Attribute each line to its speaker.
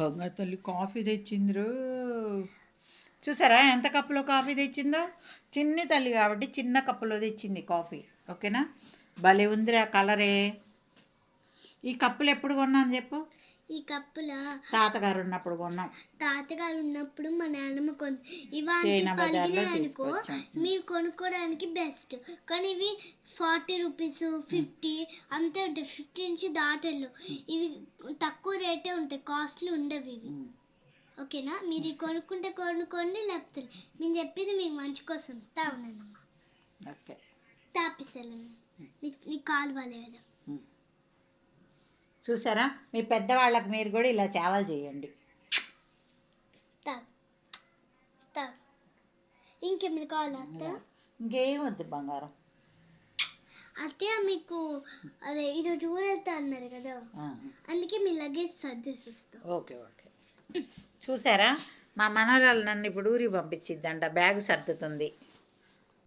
Speaker 1: బంగారు తల్లి కాఫీ తెచ్చిందిరు. చూసారా ఎంత కప్పులో కాఫీ తెచ్చిందో? చిన్ని తల్లి కాబట్టి చిన్న కప్పులో తెచ్చింది కాఫీ. ఓకేనా? భలే ఉందిరా కలరే. ఈ కప్పులు ఎప్పుడు కొన్నాను చెప్పు.
Speaker 2: ఈ కప్పుల?
Speaker 1: తాతగారు ఉన్నప్పుడు కొన్నాం.
Speaker 2: తాతగారు ఉన్నప్పుడు మా నాన్నమ్మ కొను ఇవాళ
Speaker 1: చైనా బజార్లో
Speaker 2: పలిగినాయి అనుకో మీరు కొనుక్కోవడానికి బెస్ట్. కానీ ఇవి ఫార్టీ రూపీస్ ఫిఫ్టీ అంతే ఉంటాయి. ఫిఫ్టీ నుంచి దాటలు ఇవి తక్కువ రేటే ఉంటాయి. కాస్ట్లీ ఉండవు ఇవి. ఓకేనా? మీరు కొనుక్కుంటే కొనుక్కోండి లేకపోతే మేము చెప్పింది మీకు మంచి కోసం. తాగునమ్మా
Speaker 1: ఓకే.
Speaker 2: తాపిస్తాను నీకు కాలు బాగాలే కదా
Speaker 1: ఉమ్. చూసారా? మీ పెద్దవాళ్ళకి మీరు కూడా ఇలా చావలు చేయండి.
Speaker 2: ఇంకేమైనా కావాలా
Speaker 1: ఇంకేం వద్దు బంగారం.
Speaker 2: అత్తయ్య మీకు అదే ఈరోజు ఊరు వెళ్తా అన్నారు కదా. అందుకే మీ లగేజ్ సర్దేసి వస్తాం
Speaker 1: ఓకే ఓకే. చూసారా? మా మనవరాలు నన్ను ఇప్పుడు ఊరికి పంపించిద్దంట. బ్యాగ్ సర్దుతుంది.